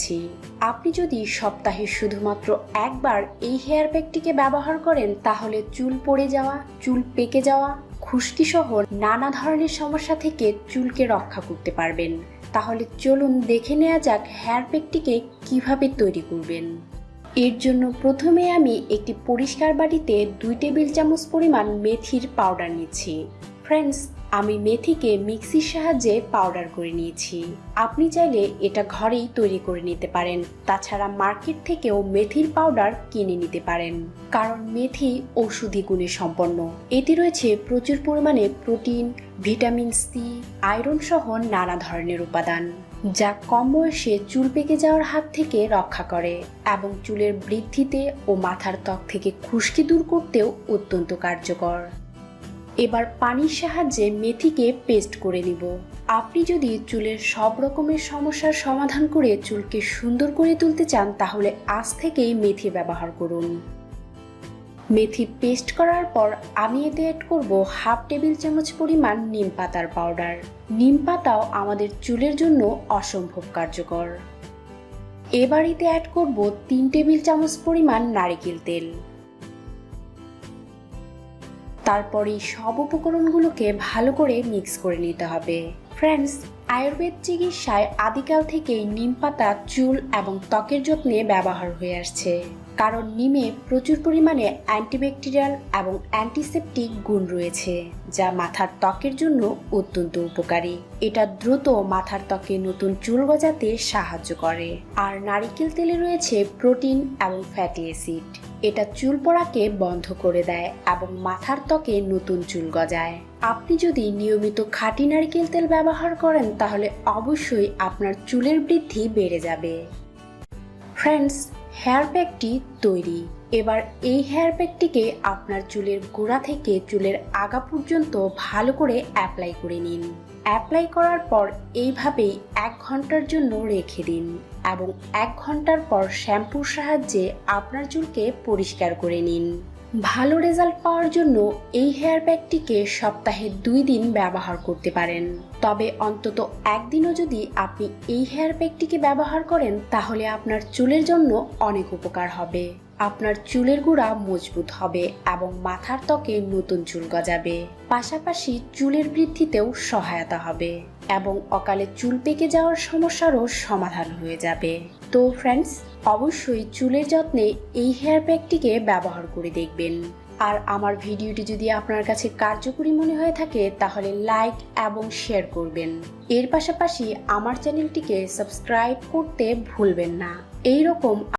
যাচ্ছি আপনি যদি সপ্তাহে শুধুমাত্র একবার এই হেয়ার প্যাকটিকে ব্যবহার করেন, তাহলে চুল পড়ে যাওয়া, চুল পেকে যাওয়া খুশকি সহ নানা ধরনের সমস্যা থেকে চুলকে রক্ষা করতে পারবেন। তাহলে চলুন দেখে নেওয়া যাক হেয়ার প্যাকটিকে কীভাবে তৈরি করবেন। এর জন্য প্রথমে আমি একটি পরিষ্কার বাটিতে দুই টেবিল চামচ পরিমাণ মেথির পাউডার নিচ্ছি। ফ্রেন্ডস আমি মেথিকে মিক্সির সাহায্যে পাউডার করে নিয়েছি। আপনি চাইলে এটা ঘরেই তৈরি করে নিতে পারেন। তাছাড়া মার্কেট থেকেও মেথির পাউডার কিনে নিতে পারেন। কারণ মেথি ঔষধি গুণে সম্পন্ন। এতে রয়েছে প্রচুর পরিমাণে প্রোটিন ভিটামিন সি আয়রন সহ নানা ধরনের উপাদান, যা কম বয়সে চুল পেকে যাওয়ার হাত থেকে রক্ষা করে এবং চুলের বৃদ্ধিতে ও মাথার ত্বক থেকে খুশকি দূর করতেও অত্যন্ত কার্যকর। এবার পানির সাহায্যে মেথিকে পেস্ট করে নিব। আপনি যদি চুলের সব রকমের সমস্যার সমাধান করে চুলকে সুন্দর করে তুলতে চান, তাহলে আজ থেকেই মেথি ব্যবহার করুন। মেথি পেস্ট করার পর আমি এতে অ্যাড করব হাফ টেবিল চামচ পরিমাণ নিম পাতার পাউডার নিম পাতাও আমাদের চুলের জন্য অসম্ভব কার্যকর। এবার এতে অ্যাড করব তিন টেবিল চামচ পরিমাণ নারিকেল তেল। তারপর সব উপকরণগুলোকে ভালো করে মিক্স করে নিতে হবে। ফ্রেন্ডস আয়ুর্বেদ চিকিৎসায় আদিকাল থেকেই নিম পাতা, চুল এবং ত্বকের যত্নে ব্যবহার হয়ে আসছে। কারণ নিমে প্রচুর পরিমাণে অ্যান্টিব্যাকটেরিয়াল এবং অ্যান্টিসেপটিক গুণ রয়েছে, যা মাথার ত্বকের জন্য অত্যন্ত উপকারী। এটা দ্রুত মাথার ত্বকে নতুন চুল গজাতে সাহায্য করে। আর নারিকেল তেলে রয়েছে প্রোটিন এবং ফ্যাটি অ্যাসিড। এটা চুল পড়াকে বন্ধ করে দেয় এবং মাথার ত্বকে নতুন চুল গজায়। আপনি যদি নিয়মিত খাঁটি নারকেল তেল ব্যবহার করেন, তাহলে অবশ্যই আপনার চুলের বৃদ্ধি বেড়ে যাবে। ফ্রেন্ডস হেয়ার ব্যাগটি তৈরি। এবার এই হেয়ার ব্যাগটিকে আপনার চুলের গোড়া থেকে চুলের আগা পর্যন্ত ভালো করে অ্যাপ্লাই করে নিন। অ্যাপ্লাই করার পর এইভাবেই এক ঘণ্টার জন্য রেখে দিন এবং এক ঘণ্টার পর শ্যাম্পুর সাহায্যে আপনার চুলকে পরিষ্কার করে নিন। ভালো রেজাল্ট পাওয়ার জন্য এই হেয়ার প্যাকটিকে সপ্তাহে দুই দিন ব্যবহার করতে পারেন। তবে অন্তত একদিনও যদি আপনি এই হেয়ার প্যাকটিকে ব্যবহার করেন, তাহলে আপনার চুলের জন্য অনেক উপকার হবে। আপনার চুলের গোড়া মজবুত হবে এবং মাথার ত্বকে নতুন চুল গজাবে। পাশাপাশি চুলের বৃদ্ধিতেও সহায়তা হবে এবং অকালে চুল পেকে যাওয়ার সমস্যারও সমাধান হয়ে যাবে। তো ফ্রেন্ডস অবশ্যই চুলের যত্নে এই হেয়ার প্যাকটিকে ব্যবহার করে দেখবেন। আর আমার ভিডিওটি যদি আপনার কাছে কার্যকরী মনে হয়ে থাকে, তাহলে লাইক এবং শেয়ার করবেন। এর পাশাপাশি আমার চ্যানেলটিকে সাবস্ক্রাইব করতে ভুলবেন না। এই রকম